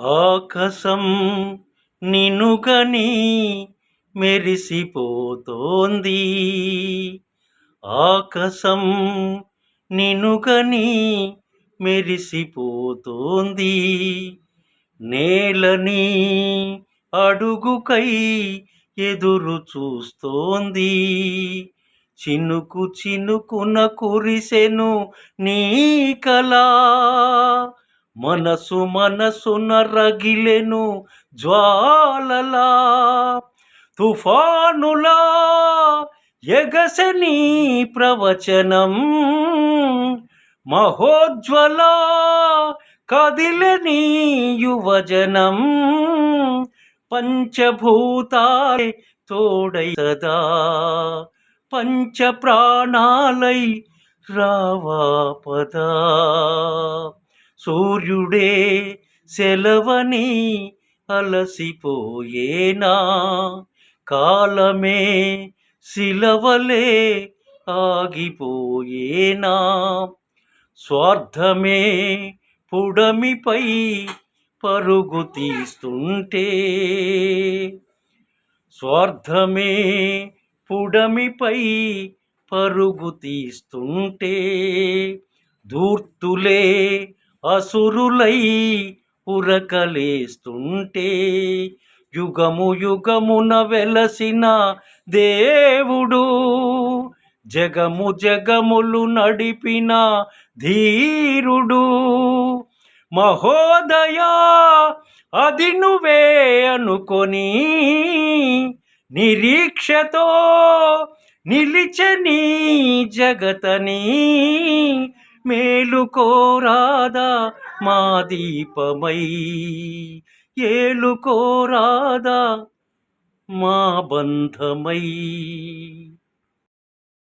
ఆకాశం నినుగని మెరిసిపోతోంది. ఆకాశం నినుగని మెరిసిపోతోంది. నేలని అడుగుకై ఎదురు చూస్తోంది. చినుకు చినుకున కురిసెను నీ కలా మనసు మనసు నరగిలెను జ్వాలలా తుఫానులా ఎగసని ప్రవచనం. మహోజ్వల కదిలని యువజనం. పంచభూతాలై తోడై సదా పంచ ప్రాణాలై రావా పదా సూర్యుడే సెలవని అలసిపోయేనా? కాలమే శిలవలే ఆగిపోయేనా? స్వార్థమే పుడమిపై పరుగు తీస్తుంటే స్వార్థమే పుడమిపై పరుగు తీస్తుంటే దూర్తులే అసురులై ఉరకలేస్తుంటే యుగము యుగమున వెలసిన దేవుడు జగము జగములు నడిపిన ధీరుడు. మహోదయా అది నువ్వే అనుకొని నిరీక్షతో నిలిచని జగతని మేలు కోరాదా మా దీపమై? ఏలు కోరాదా మా బంధమై?